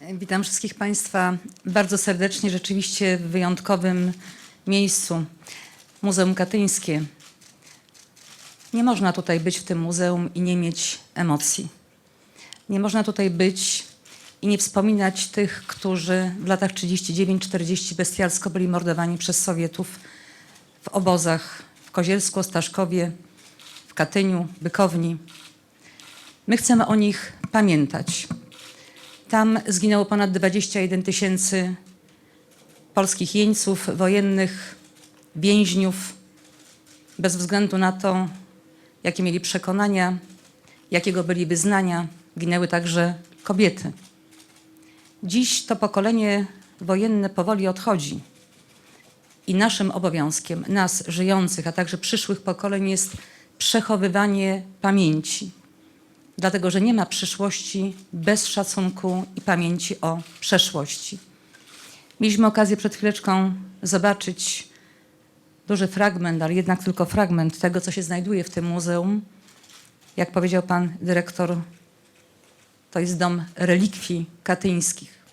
Witam wszystkich Państwa bardzo serdecznie, rzeczywiście w wyjątkowym miejscu. Muzeum Katyńskie. Nie można tutaj być w tym muzeum i nie mieć emocji. Nie można tutaj być i nie wspominać tych, którzy w latach 39-40 bestialsko byli mordowani przez Sowietów w obozach w Kozielsku, Ostaszkowie, w Katyniu, Bykowni. My chcemy o nich pamiętać. Tam zginęło ponad 21 tysięcy polskich jeńców, wojennych, więźniów, bez względu na to, jakie mieli przekonania, jakiego byli wyznania. Ginęły także kobiety. Dziś to pokolenie wojenne powoli odchodzi. I naszym obowiązkiem, nas żyjących, a także przyszłych pokoleń jest przechowywanie pamięci dlatego że nie ma przyszłości bez szacunku i pamięci o przeszłości. Mieliśmy okazję przed chwileczką zobaczyć duży fragment, ale jednak tylko fragment tego, co się znajduje w tym muzeum. Jak powiedział pan dyrektor, to jest dom relikwii katyńskich.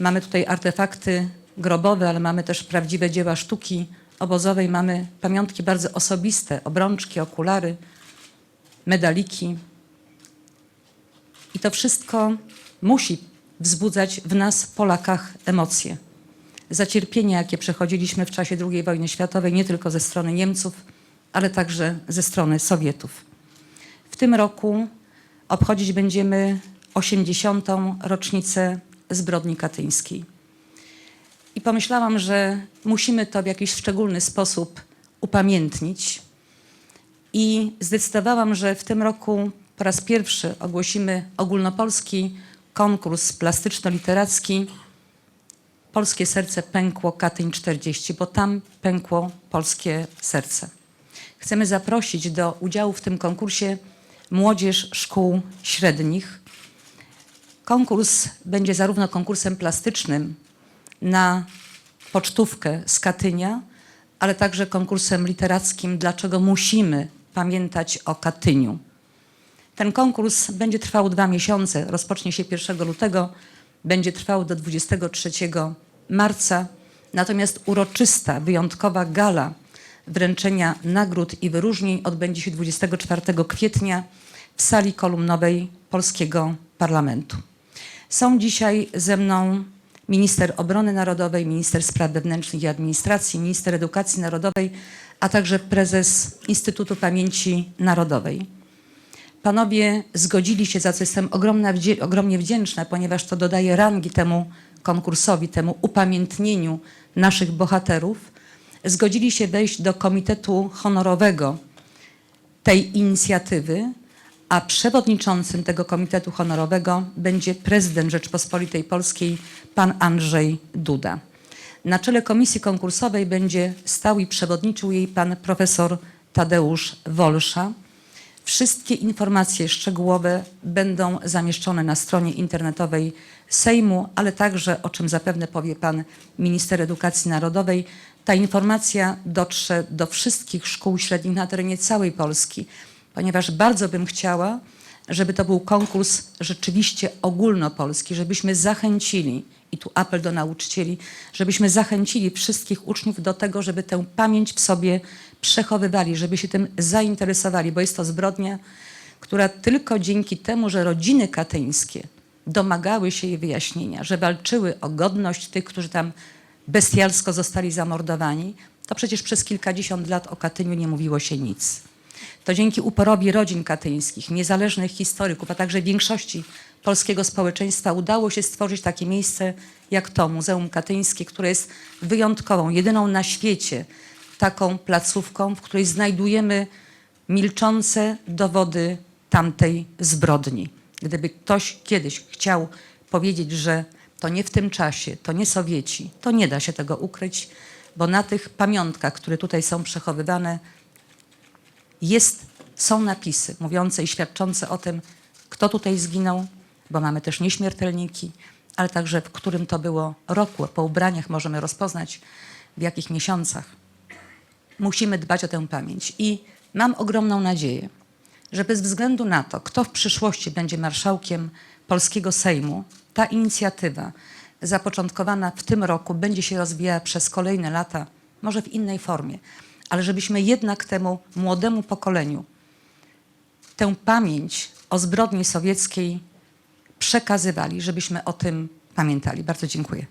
Mamy tutaj artefakty grobowe, ale mamy też prawdziwe dzieła sztuki obozowej. Mamy pamiątki bardzo osobiste, obrączki, okulary, medaliki. I to wszystko musi wzbudzać w nas, Polakach, emocje. Zacierpienia, jakie przechodziliśmy w czasie II wojny światowej, nie tylko ze strony Niemców, ale także ze strony Sowietów. W tym roku obchodzić będziemy 80. rocznicę zbrodni katyńskiej. I pomyślałam, że musimy to w jakiś szczególny sposób upamiętnić. I zdecydowałam, że w tym roku po raz pierwszy ogłosimy ogólnopolski konkurs plastyczno-literacki Polskie serce pękło Katyń 40, bo tam pękło polskie serce. Chcemy zaprosić do udziału w tym konkursie młodzież szkół średnich. Konkurs będzie zarówno konkursem plastycznym na pocztówkę z Katynia, ale także konkursem literackim Dlaczego musimy pamiętać o Katyniu. Ten konkurs będzie trwał dwa miesiące, rozpocznie się 1 lutego, będzie trwał do 23 marca. Natomiast uroczysta, wyjątkowa gala wręczenia nagród i wyróżnień odbędzie się 24 kwietnia w sali kolumnowej Polskiego Parlamentu. Są dzisiaj ze mną minister obrony narodowej, minister spraw wewnętrznych i administracji, minister edukacji narodowej, a także prezes Instytutu Pamięci Narodowej. Panowie zgodzili się, za co jestem ogromna, ogromnie wdzięczna, ponieważ to dodaje rangi temu konkursowi, temu upamiętnieniu naszych bohaterów, zgodzili się wejść do Komitetu Honorowego tej inicjatywy, a przewodniczącym tego Komitetu Honorowego będzie prezydent Rzeczpospolitej Polskiej, pan Andrzej Duda. Na czele komisji konkursowej będzie stał i przewodniczył jej pan profesor Tadeusz Wolsza. Wszystkie informacje szczegółowe będą zamieszczone na stronie internetowej Sejmu, ale także, o czym zapewne powie pan minister edukacji narodowej, ta informacja dotrze do wszystkich szkół średnich na terenie całej Polski, ponieważ bardzo bym chciała, żeby to był konkurs rzeczywiście ogólnopolski, żebyśmy zachęcili, i tu apel do nauczycieli, żebyśmy zachęcili wszystkich uczniów do tego, żeby tę pamięć w sobie przechowywali, żeby się tym zainteresowali, bo jest to zbrodnia, która tylko dzięki temu, że rodziny katyńskie domagały się jej wyjaśnienia, że walczyły o godność tych, którzy tam bestialsko zostali zamordowani, to przecież przez kilkadziesiąt lat o Katyniu nie mówiło się nic. To dzięki uporowi rodzin katyńskich, niezależnych historyków, a także większości polskiego społeczeństwa udało się stworzyć takie miejsce jak to, Muzeum Katyńskie, które jest wyjątkową, jedyną na świecie taką placówką, w której znajdujemy milczące dowody tamtej zbrodni. Gdyby ktoś kiedyś chciał powiedzieć, że to nie w tym czasie, to nie Sowieci, to nie da się tego ukryć, bo na tych pamiątkach, które tutaj są przechowywane, jest, są napisy mówiące i świadczące o tym, kto tutaj zginął, bo mamy też nieśmiertelniki, ale także w którym to było roku. Po ubraniach możemy rozpoznać, w jakich miesiącach. Musimy dbać o tę pamięć. I mam ogromną nadzieję, że bez względu na to, kto w przyszłości będzie marszałkiem polskiego Sejmu, ta inicjatywa zapoczątkowana w tym roku będzie się rozwijała przez kolejne lata, może w innej formie, ale żebyśmy jednak temu młodemu pokoleniu tę pamięć o zbrodni sowieckiej przekazywali, żebyśmy o tym pamiętali. Bardzo dziękuję.